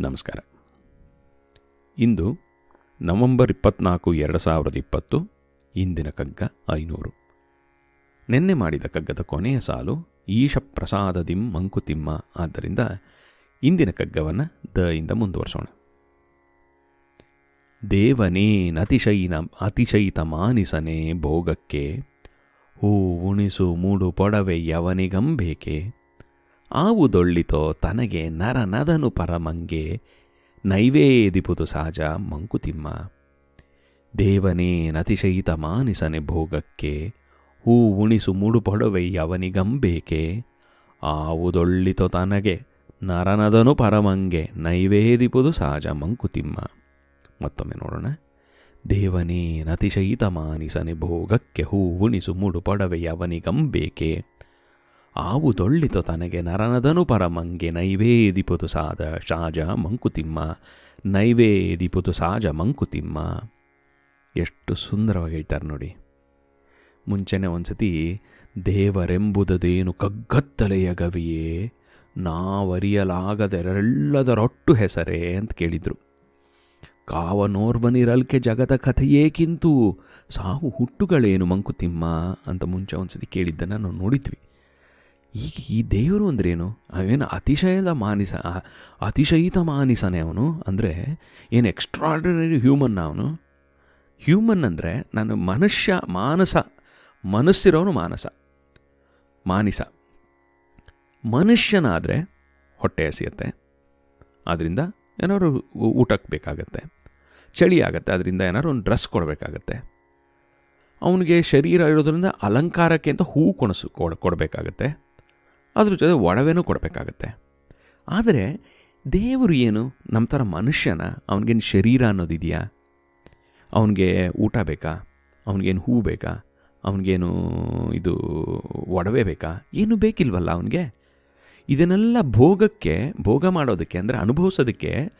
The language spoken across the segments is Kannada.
ನಮಸ್ಕಾರ. ಇಂದು ನವಂಬರ್ ಇಪ್ಪತ್ನಾಲ್ಕು, ಎರಡು ಸಾವಿರದ ಇಪ್ಪತ್ತು, ಇಂದಿನ ಕಗ್ಗ ಐನೂರು. ನಿನ್ನೆ ಮಾಡಿದ ಕಗ್ಗದ ಕೊನೆಯ ಸಾಲು ಈಶ ಪ್ರಸಾದದಿಂ ಮಂಕುತಿಮ್ಮ. ಆದ್ದರಿಂದ ಇಂದಿನ ಕಗ್ಗವನ್ನು ದ ಇಂದ ಮುಂದುವರಿಸೋಣ ದೇವನೇನತಿಶಯಿನ ಅತಿಶಯಿತ ಮಾನಿಸನೆ, ಭೋಗಕ್ಕೆ ಹೂ ಉಣಿಸು ಮೂಡು ಪೊಡವೆ ಯವನಿಗಂಬೇಕೆ ಆವುದೊಳ್ಳಿತೋ ತನಗೆ ನರ ನದನು ಪರಮಂಗೆ ನೈವೇದಿಪುದು ಸಹಜ ಮಂಕುತಿಮ್ಮ. ದೇವನೇನತಿಶಯಿತ ಮಾನಿಸನೆ ಭೋಗಕ್ಕೆ, ಹೂ ಉಣಿಸು ಮೂಡು ಅವನಿಗಂಬೇಕೆ ಯವನಿಗಂಬೇಕೆ, ಆವುದೊಳ್ಳಿತೋ ತನಗೆ ನರನದನು ಪರಮಂಗೆ ನೈವೇದಿಪುದು ಸಹಜ ಮಂಕುತಿಮ್ಮ. ಮತ್ತೊಮ್ಮೆ ನೋಡೋಣ. ದೇವನೇನತಿಶಯಿತ ಮಾನಿಸನೆ ಭೋಗಕ್ಕೆ, ಹೂ ಉಣಿಸು ಮೂಡು ಪೊಡವೆ ದೊಳ್ಳಿತು ತನಗೆ ನರನದನು ಪರಮಂಗೆ. ನೈವೇದಿಪುದು ಸಾದ ಶಾಜ ಮಂಕುತಿಮ್ಮ. ನೈವೇದಿಪುದು ಸಾಜ ಮಂಕುತಿಮ್ಮ. ಎಷ್ಟು ಸುಂದರವಾಗಿ ಹೇಳ್ತಾರೆ ನೋಡಿ. ಮುಂಚೆನೆ ಒಂದ್ಸತಿ, ದೇವರೆಂಬುದದೇನು ಕಗ್ಗತ್ತಲೆಯ ಗವಿಯೇ ನಾವರಿಯಲಾಗದೆರಲ್ಲದರೊಟ್ಟು ಹೆಸರೇ ಅಂತ ಕೇಳಿದರು. ಕಾವನೋರ್ವನಿರಲ್ಕೆ ಜಗದ ಕಥೆಯೇಕಿಂತೂ ಸಾವು ಹುಟ್ಟುಗಳೇನು ಮಂಕುತಿಮ್ಮ ಅಂತ ಮುಂಚೆ ಒಂದ್ಸತಿ ಕೇಳಿದ್ದನ್ನು ನಾವು ನೋಡಿದ್ವಿ. ಈಗ ಈ ದೇವರು ಅಂದ್ರೇನು? ಅವೇನು ಅತಿಶಯದ ಮಾನಿಸ ಅತಿಶಯಿತ ಮಾನಿಸನೇ ಅವನು? ಅಂದರೆ ಏನು ಎಕ್ಸ್ಟ್ರಾರ್ಡಿನರಿ ಹ್ಯೂಮನ್ ಅವನು? ಹ್ಯೂಮನ್ ಅಂದರೆ ನಾನು ಮನುಷ್ಯ, ಮಾನಸ, ಮನಸ್ಸಿರೋನು ಮಾನಸ, ಮಾನಿಸ. ಮನುಷ್ಯನಾದರೆ ಹೊಟ್ಟೆ ಹಸಿಯತ್ತೆ ಆದ್ದರಿಂದ ಏನಾದ್ರು ಊಟಕ್ಕೆ ಬೇಕಾಗತ್ತೆ, ಚಳಿ ಆಗುತ್ತೆ ಅದರಿಂದ ಏನಾದ್ರು ಒಂದು ಡ್ರೆಸ್ ಕೊಡಬೇಕಾಗತ್ತೆ. ಅವನಿಗೆ ಶರೀರ ಇರೋದ್ರಿಂದ ಅಲಂಕಾರಕ್ಕೆ ಅಂತ ಹೂ ಕೊಣಸು ಕೊಡ ಕೊಡಬೇಕಾಗತ್ತೆ. ಅದ್ರ ಜೊತೆ ಒಡವೆನೂ ಕೊಡಬೇಕಾಗತ್ತೆ. ಆದರೆ ದೇವರು ಏನು? ನಮ್ಮ ಥರ ಮನುಷ್ಯನ? ಅವನಿಗೇನು ಶರೀರ ಅನ್ನೋದಿದೆಯಾ? ಅವನಿಗೆ ಊಟ ಬೇಕಾ? ಅವನಿಗೇನು ಹೂ ಬೇಕಾ? ಅವನಿಗೇನು ಇದು ಒಡವೆ ಬೇಕಾ? ಏನು ಬೇಕಿಲ್ವಲ್ಲ ಅವನಿಗೆ? ಇದನ್ನೆಲ್ಲ ಭೋಗಕ್ಕೆ, ಭೋಗ ಮಾಡೋದಕ್ಕೆ ಅಂದರೆ ಅನುಭವಿಸೋದಕ್ಕೆ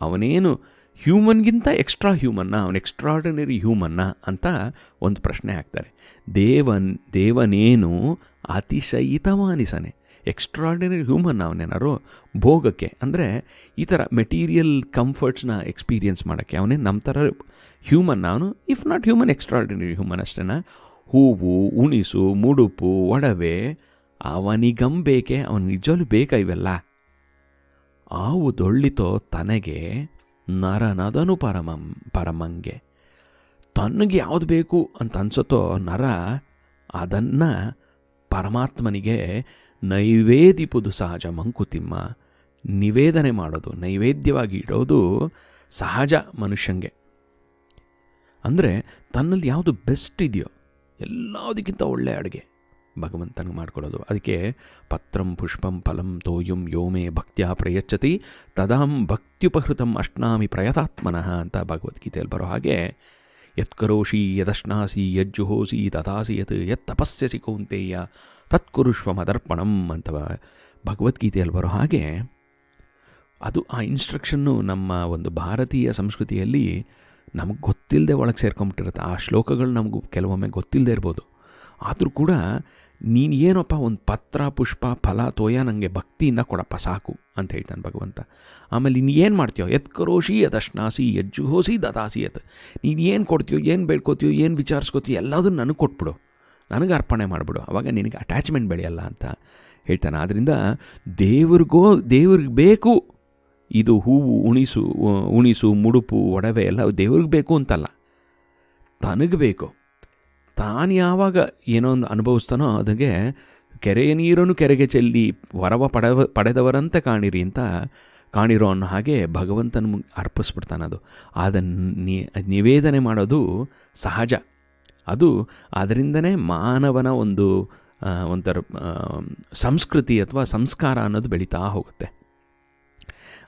ಅವನೇನು ಹ್ಯೂಮನ್ಗಿಂತ ಎಕ್ಸ್ಟ್ರಾ ಹ್ಯೂಮನ್ನ, ಅವನು ಎಕ್ಸ್ಟ್ರಾರ್ಡಿನರಿ ಹ್ಯೂಮನ್ನ ಅಂತ ಒಂದು ಪ್ರಶ್ನೆ ಹಾಕ್ತಾರೆ. ದೇವನ್, ದೇವನೇನು ಅತಿಶಯಿತಮಾನಿಸನೆ ಎಕ್ಸ್ಟ್ರಾರ್ಡಿನರಿ ಹ್ಯೂಮನ್ ಅವನೇನಾರು ಭೋಗಕ್ಕೆ, ಅಂದರೆ ಈ ಥರ ಮೆಟೀರಿಯಲ್ ಕಂಫರ್ಟ್ಸ್ನ ಎಕ್ಸ್ಪೀರಿಯನ್ಸ್ ಮಾಡೋಕ್ಕೆ, ಅವನೇ ನಮ್ಮ ಥರ ಹ್ಯೂಮನ್ ಅವನು if not human extraordinary human ಅಷ್ಟೇನ? ಹೂವು, ಉಣಿಸು, ಮುಡುಪು, ಒಡವೆ, ಅವನಿಗಂಬೇಕೆ, ಅವನು ನಿಜಲು ಬೇಕಾ ಇವೆಲ್ಲ? ಆವುದೊಳ್ಳಿತೋ ತನಗೆ ನರನದನು ಪರಮಂ, ಪರಮಂಗೆ. ತನಗೆ ಯಾವುದು ಬೇಕು ಅಂತ ಅನ್ಸುತ್ತೋ ನರ, ಅದನ್ನು ಪರಮಾತ್ಮನಿಗೆ ನೈವೇದಿಪುದು ಸಹಜ ಮಂಕುತಿಮ್ಮ. ನಿವೇದನೆ ಮಾಡೋದು, ನೈವೇದ್ಯವಾಗಿ ಇಡೋದು ಸಹಜ ಮನುಷ್ಯಂಗೆ. ಅಂದರೆ ತನ್ನಲ್ಲಿ ಯಾವುದು ಬೆಸ್ಟ್ ಇದೆಯೋ, ಎಲ್ಲದಕ್ಕಿಂತ ಒಳ್ಳೆ ಅಡುಗೆ. ಭಗವಂತನಿಗೆ ಮಾಡಿಕೊಡೋದು. ಅದಕ್ಕೆ ಪತ್ರಂ ಪುಷ್ಪಂ ಫಲಂ ತೋಯುಂ ಯೋಮೆ ಭಕ್ತ್ಯ ಪ್ರಯಚ್ಛತಿ, ತದಾಂ ಭಕ್ತ್ಯುಪಹೃತಂ ಅಷ್ಟಾಮಿ ಪ್ರಯತಾತ್ಮನಃ ಅಂತ ಭಗವದ್ಗೀತೆಯಲ್ಲಿ ಬರೋ ಹಾಗೆ ಯತ್ಕರೋಷಿ ಯದಶ್ನಾಸಿ ಯಜ್ಜುಹೋಸಿ ತಥಾಸಿ ಯತ್ ಯತ್ ತಪಸ್ಯಸಿ ಕೌಂತೆಯ ತತ್ಕುರುಷ್ವ ಮದರ್ಪಣಂ ಅಂತ ಭಗವದ್ಗೀತೆಯಲ್ಲಿ ಬರೋ ಹಾಗೆ ಅದು ಆ ಇನ್ಸ್ಟ್ರಕ್ಷನ್ನು ನಮ್ಮ ಒಂದು ಭಾರತೀಯ ಸಂಸ್ಕೃತಿಯಲ್ಲಿ ನಮಗೆ ಗೊತ್ತಿಲ್ಲದೆ ಒಳಗೆ ಸೇರ್ಕೊಂಬಿಟ್ಟಿರುತ್ತೆ. ಆ ಶ್ಲೋಕಗಳು ನಮಗೂ ಕೆಲವೊಮ್ಮೆ ಗೊತ್ತಿಲ್ಲದೆ ಇರ್ಬೋದು. ಆದರೂ ಕೂಡ ನೀನು ಏನಪ್ಪ ಒಂದು ಪತ್ರ, ಪುಷ್ಪ, ಫಲ ತೋಯ ನನಗೆ ಭಕ್ತಿಯಿಂದ ಕೊಡಪ್ಪ, ಸಾಕು ಅಂತ ಹೇಳ್ತಾನೆ ಭಗವಂತ. ಆಮೇಲೆ ನೀನು ಏನು ಮಾಡ್ತೀಯೋ ಎತ್ಕರೋಶಿ ಎಜ್ಜು ಹೋಸಿ ದತಾಸಿ ಎತ್ ನೀನು ಏನು ಕೊಡ್ತೀಯೋ, ಏನು ಬೇಡ್ಕೋತೀಯೋ, ಏನು ವಿಚಾರಿಸ್ಕೋತೀಯೋ ಎಲ್ಲದನ್ನು ನನಗೆ ಕೊಟ್ಬಿಡು. ನನಗೆ ಅರ್ಪಣೆ ಮಾಡಿಬಿಡು. ಅವಾಗ ನಿನಗೆ ಅಟ್ಯಾಚ್ಮೆಂಟ್ ಬೆಳೆಯಲ್ಲ ಅಂತ ಹೇಳ್ತಾನೆ. ಆದ್ದರಿಂದ ದೇವ್ರಿಗೋ, ದೇವ್ರಿಗೆ ಬೇಕು. ಇದು ಹೂವು, ಉಣಿಸು ಉಣಿಸು, ಮುಡುಪು, ಒಡವೆ ಎಲ್ಲ ದೇವ್ರಿಗೆ ಬೇಕು ಅಂತಲ್ಲ. ತನಗೆ ಬೇಕು. ತಾನು ಯಾವಾಗ ಏನೋ ಒಂದು ಅನುಭವಿಸ್ತಾನೋ ಅದಕ್ಕೆ ಕೆರೆಯ ನೀರನ್ನು ಕೆರೆಗೆ ಚೆಲ್ಲಿ ವರವ ಪಡೆವ, ಪಡೆದವರಂತೆ ಕಾಣಿರಿ ಅಂತ ಕಾಣಿರೋ ಅನ್ನೋ ಹಾಗೆ ಭಗವಂತನ ಅದು. ಅದನ್ನು ನಿವೇದನೆ ಮಾಡೋದು ಸಹಜ. ಅದು ಅದರಿಂದನೇ ಮಾನವನ ಒಂದು ಒಂಥರ ಸಂಸ್ಕೃತಿ ಅಥವಾ ಸಂಸ್ಕಾರ ಅನ್ನೋದು ಬೆಳೀತಾ ಹೋಗುತ್ತೆ.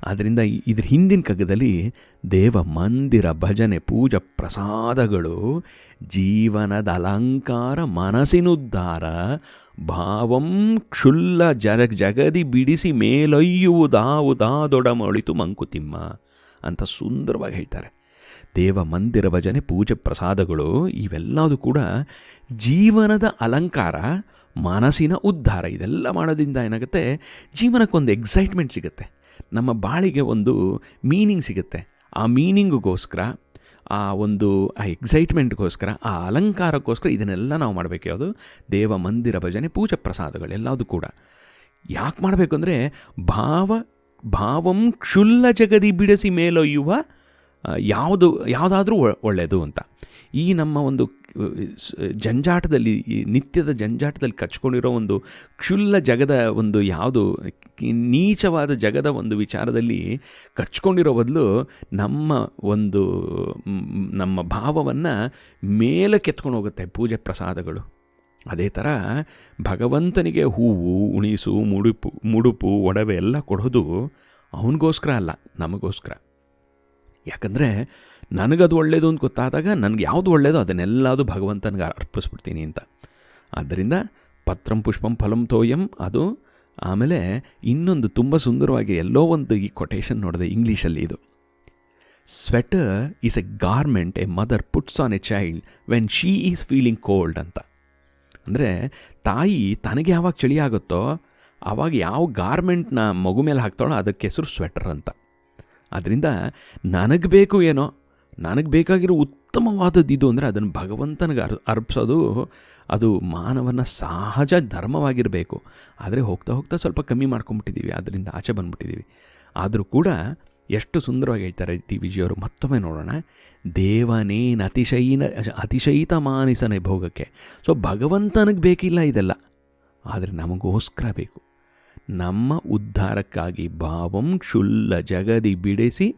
ಆದ್ದರಿಂದ ಇದ್ರ ಹಿಂದಿನ ಕಗ್ಗದಲ್ಲಿ ದೇವ ಮಂದಿರ, ಭಜನೆ, ಪೂಜಾ ಪ್ರಸಾದಗಳು, ಜೀವನದ ಅಲಂಕಾರ ಮನಸ್ಸಿನುದ್ಧಾರ ಭಾವಂ ಕ್ಷುಲ್ಲ ಜರ ಜಗದಿ ಬಿಡಿಸಿ ಮೇಲೊಯ್ಯುವುದಾವುದಾದೊಡಮೊಳಿತು ಮಂಕುತಿಮ್ಮ ಅಂತ ಸುಂದರವಾಗಿ ಹೇಳ್ತಾರೆ. ದೇವ ಮಂದಿರ, ಭಜನೆ, ಪೂಜೆ ಪ್ರಸಾದಗಳು ಇವೆಲ್ಲದು ಕೂಡ ಜೀವನದ ಅಲಂಕಾರ, ಮನಸ್ಸಿನ ಉದ್ಧಾರ, ಇದೆಲ್ಲ ಮಾಡೋದ್ರಿಂದ ಏನಾಗುತ್ತೆ? ಜೀವನಕ್ಕೊಂದು ಎಕ್ಸೈಟ್ಮೆಂಟ್ ಸಿಗುತ್ತೆ. ನಮ್ಮ ಬಾಳಿಗೆ ಒಂದು ಮೀನಿಂಗ್ ಸಿಗುತ್ತೆ. ಆ ಮೀನಿಂಗಿಗೋಸ್ಕರ ಆ ಒಂದು ಆ ಎಕ್ಸೈಟ್ಮೆಂಟ್ಗೋಸ್ಕರ ಆ ಅಲಂಕಾರಕ್ಕೋಸ್ಕರ ಇದನ್ನೆಲ್ಲ ನಾವು ಮಾಡಬೇಕು. ಯಾವುದು? ದೇವ ಮಂದಿರ ಭಜನೆ, ಪೂಜೆ ಪ್ರಸಾದಗಳು ಎಲ್ಲದು ಕೂಡ. ಯಾಕೆ ಮಾಡಬೇಕು ಅಂದರೆ ಭಾವ, ಭಾವಂ ಕ್ಷುಲ್ಲ ಜಗದಿ ಬಿಡಿಸಿ ಮೇಲೊಯ್ಯುವ ಯಾವುದು, ಯಾವುದಾದ್ರೂ ಒಳ್ಳೆಯದು ಅಂತ. ಈ ನಮ್ಮ ಒಂದು ಜಂಜಾಟದಲ್ಲಿ, ಈ ನಿತ್ಯದ ಜಂಜಾಟದಲ್ಲಿ ಕಚ್ಕೊಂಡಿರೋ ಒಂದು ಕ್ಷುಲ್ಲ ಜಗದ ಒಂದು ಯಾವುದು ನೀಚವಾದ ಜಗದ ಒಂದು ವಿಚಾರದಲ್ಲಿ ಕಚ್ಕೊಂಡಿರೋ ಬದಲು ನಮ್ಮ ಒಂದು ನಮ್ಮ ಭಾವವನ್ನು ಮೇಲೆ ಕೆತ್ಕೊಂಡು ಹೋಗುತ್ತೆ ಪೂಜೆ ಪ್ರಸಾದಗಳು. ಅದೇ ಥರ ಭಗವಂತನಿಗೆ ಹೂವು, ಉಣಿಸು, ಮುಡುಪು ಮುಡುಪು, ಒಡವೆ ಎಲ್ಲ ಕೊಡೋದು ಅವನಿಗೋಸ್ಕರ ಅಲ್ಲ, ನಮಗೋಸ್ಕರ. ಯಾಕಂದರೆ ನನಗದು ಒಳ್ಳೆಯದು ಅಂತ ಗೊತ್ತಾದಾಗ ನನಗೆ ಯಾವುದು ಒಳ್ಳೆಯದು ಅದನ್ನೆಲ್ಲದು ಭಗವಂತನಿಗೆ ಅರ್ಪಿಸ್ಬಿಡ್ತೀನಿ ಅಂತ. ಆದ್ದರಿಂದ ಪತ್ರಂ ಪುಷ್ಪಂ ಫಲಂ ತೋಯಂ ಅದು ಆಮೇಲೆ ಇನ್ನೊಂದು ತುಂಬ ಸುಂದರವಾಗಿ ಎಲ್ಲೋ ಒಂದು ಈ ಕೊಟೇಶನ್ ನೋಡಿದೆ ಇಂಗ್ಲೀಷಲ್ಲಿ ಇದು. Sweater is a garment a mother puts on a child when she is feeling cold ಅಂತ. ಅಂದರೆ ತಾಯಿ ತನಗೆ ಯಾವಾಗ ಚಳಿ ಆಗುತ್ತೋ ಆವಾಗ ಯಾವ ಗಾರ್ಮೆಂಟ್ನ ಮಗು ಮೇಲೆ ಹಾಕ್ತಾಳೋ ಅದಕ್ಕೆ ಹೆಸರು ಸ್ವೆಟರ್ ಅಂತ. ಅದರಿಂದ ನನಗೆ ಬೇಕು ಏನೋ, ನನಗೆ ಬೇಕಾಗಿರೋ ಉತ್ತಮವಾದದ್ದು ಇದು ಅಂದರೆ ಅದನ್ನು ಭಗವಂತನಿಗೆ ಅರ್, ಅರ್ಪಿಸೋದು ಅದು ಮಾನವನ ಸಹಜ ಧರ್ಮವಾಗಿರಬೇಕು. ಆದರೆ ಹೋಗ್ತಾ ಹೋಗ್ತಾ ಸ್ವಲ್ಪ ಕಮ್ಮಿ ಮಾಡ್ಕೊಂಬಿಟ್ಟಿದ್ದೀವಿ ಅದರಿಂದ ಆಚೆ ಬಂದ್ಬಿಟ್ಟಿದ್ದೀವಿ ಆದರೂ ಕೂಡ ಎಷ್ಟು ಸುಂದರವಾಗಿ ಹೇಳ್ತಾರೆ ಟಿ ವಿ ಜಿಯವರು ಮತ್ತೊಮ್ಮೆ ನೋಡೋಣ. ದೇವನೇನ ಅತಿಶಯಿನ, ಅತಿಶಯಿತ ಮಾನಿಸನೆ ಭೋಗಕ್ಕೆ. ಸೊ ಭಗವಂತನಿಗೆ ಬೇಕಿಲ್ಲ ಇದೆಲ್ಲ. ಆದರೆ ನಮಗೋಸ್ಕರ ಬೇಕು. ನಮ್ಮ ಉದ್ಧಾರಕ್ಕಾಗಿ ಭಾವಂ ಕ್ಷುಲ್ಲ ಜಗದಿ ಬಿಡಿಸಿ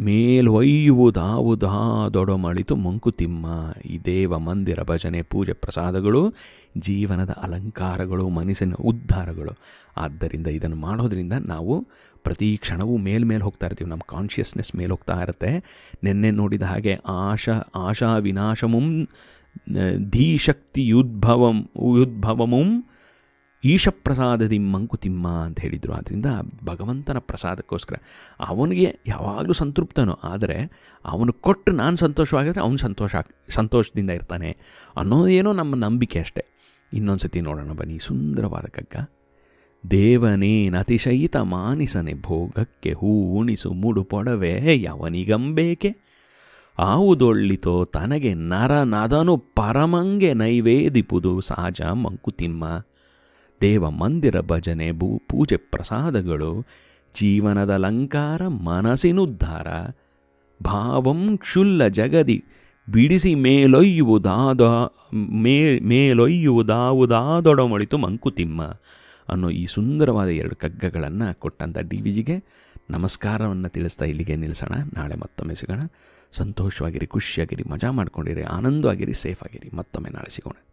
ಮೇಲ್ವೊಯ್ಯುವುದಾವುದಾದೊಡಮಳಿತು ಮಂಕುತಿಮ್ಮ. ಈ ದೇವ ಮಂದಿರ ಭಜನೆ, ಪೂಜೆ ಪ್ರಸಾದಗಳು, ಜೀವನದ ಅಲಂಕಾರಗಳು, ಮನಸ್ಸಿನ ಉದ್ಧಾರಗಳು. ಆದ್ದರಿಂದ ಇದನ್ನು ಮಾಡೋದರಿಂದ ನಾವು ಪ್ರತಿ ಕ್ಷಣವೂ ಮೇಲ್ಮೇಲೆ ಹೋಗ್ತಾ ಇರ್ತೀವಿ. ನಮ್ಮ ಕಾನ್ಷಿಯಸ್ನೆಸ್ ಮೇಲೆ ಹೋಗ್ತಾ ಇರುತ್ತೆ. ನಿನ್ನೆ ನೋಡಿದ ಹಾಗೆ ಆಶಾ ಆಶಾ ವಿನಾಶಮುಂ ಧೀಶಕ್ತಿಯುದ್ಭವಂ, ಉದ್ಭವಮುಂ ಈಶಪ್ರಸಾದದಿ ಮಂಕುತಿಮ್ಮ ಅಂತ ಹೇಳಿದರು ಆದ್ದರಿಂದ ಭಗವಂತನ ಪ್ರಸಾದಕ್ಕೋಸ್ಕರ ಅವನಿಗೆ ಯಾವಾಗಲೂ ಸಂತೃಪ್ತನೋ. ಆದರೆ ಅವನು ಕೊಟ್ಟು ನಾನು ಸಂತೋಷವಾಗಿದ್ರೆ ಅವನು ಸಂತೋಷ, ಸಂತೋಷದಿಂದ ಇರ್ತಾನೆ ಅನ್ನೋದೇನೋ ನಮ್ಮ ನಂಬಿಕೆ ಅಷ್ಟೇ. ಇನ್ನೊಂದು ಸತಿ ನೋಡೋಣ ಬನ್ನಿ. ಸುಂದರವಾದ ಕಗ್ಗ ದೇವನೇನ ಅತಿಶಯಿತ ಮಾನಿಸನೆ ಭೋಗಕ್ಕೆ ಹೂ ಉಣಿಸು ಮುಡು ಪೊಡವೆ ಯವನಿಗಂಬೇಕೆ? ಆವುದೊಳ್ಳಿತೋ ತನಗೆ ನರ ನದನು ಪರಮಂಗೆ ನೈವೇದಿಪುದು ಸಹಜ ಮಂಕುತಿಮ್ಮ. ದೇವ ಮಂದಿರ ಭಜನೆ, ಭೂ, ಪೂಜೆ ಪ್ರಸಾದಗಳು, ಜೀವನದ ಅಲಂಕಾರ, ಮನಸ್ಸಿನುದ್ಧಾರ, ಭಾವಂ ಕ್ಷುಲ್ಲ ಜಗದಿ, ಬಿಡಿಸಿ ಮೇಲೊಯ್ಯುವುದಾದ, ಮೇ, ಮೇಲೊಯ್ಯುವುದಾವುದಾದೊಡಮೊಳಿತು ಮಂಕುತಿಮ್ಮ ಅನ್ನೋ ಈ ಸುಂದರವಾದ ಎರಡು ಕಗ್ಗಗಳನ್ನು ಕೊಟ್ಟಂಥ ಡಿ ವಿ ಜಿಗೆ ನಮಸ್ಕಾರವನ್ನು ತಿಳಿಸ್ತಾ ಇಲ್ಲಿಗೆ ನಿಲ್ಲಿಸೋಣ. ನಾಳೆ ಮತ್ತೊಮ್ಮೆ ಸಿಗೋಣ. ಸಂತೋಷವಾಗಿರಿ, ಖುಷಿಯಾಗಿರಿ, ಮಜಾ ಮಾಡ್ಕೊಂಡಿರಿ, ಆನಂದವಾಗಿರಿ ಸೇಫ್ ಆಗಿರಿ ಮತ್ತೊಮ್ಮೆ ನಾಳೆ ಸಿಗೋಣ.